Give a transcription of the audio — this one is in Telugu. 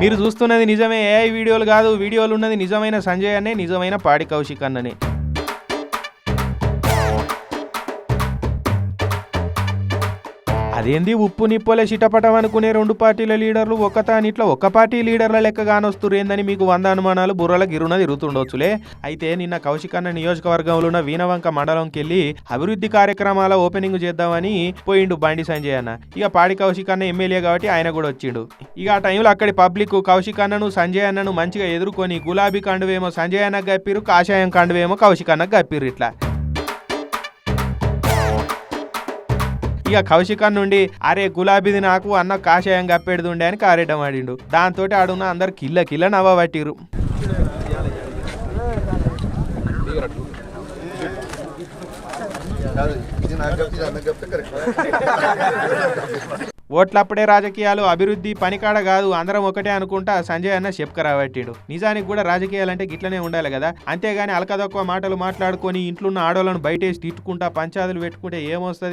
మీరు చూస్తున్నది నిజమే ఏఐ వీడియోలు కాదు వీడియోలు ఉన్నది నిజమైన సంజయ్ అనే నిజమైన పాడి కౌశిక్ అన్ననే. అదేంది ఉప్పు నిప్పులే చిటపటం అనుకునే రెండు పార్టీల లీడర్లు ఒక్కతాని ఒక ఒక్క పార్టీ లీడర్ల లెక్క కానొస్తురు ఏందని మీకు వంద అనుమానాలు బుర్రల గిరున తిరుగుతుండొచ్చులే. అయితే నిన్న కౌశిక్ అన్న నియోజకవర్గంలో ఉన్న వీణవంక మండలంకి వెళ్ళి అభివృద్ధి కార్యక్రమాల ఓపెనింగ్ చేద్దామని పోయిండు బండి సంజయ్ అన్న. ఇక పాడి కౌశిక్ అన్న ఎమ్మెల్యే కాబట్టి ఆయన కూడా వచ్చిండు. ఇక ఆ టైంలో అక్కడి పబ్లిక్ కౌశిక్ అన్నను సంజయ్ అన్నను మంచిగా ఎదుర్కొని గులాబీ కండువేమో సంజయ్ అన్నకు గప్పిరు కాషాయం కండువేమో కౌశిక్ అన్నకు గప్పిరు ఇట్లా. ఇక కౌశిక్ నుండి అరే గులాబీది నాకు అన్న కాషాయం కప్పేది ఉండే అని కారేటం ఆడిండు. దాంతో ఆడున్న అందరు కిల్ల కిల్ల నవ్వ పట్టిరు ఓట్లప్పుడే రాజకీయాలు అభివృద్ధి పనికాడ కాదు అందరం ఒకటే అనుకుంటా సంజయ్ అన్న చెప్పుకరాబట్టిడు నిజానికి కూడా రాజకీయాలంటే గిట్లనే ఉండాలి కదా. అంతేగాని అలకదొక్క మాటలు మాట్లాడుకొని ఇంట్లో ఉన్న ఆడవాళ్ళను బయటేసి తిట్టుకుంటా పంచాదులు పెట్టుకుంటే ఏమొస్తుంది?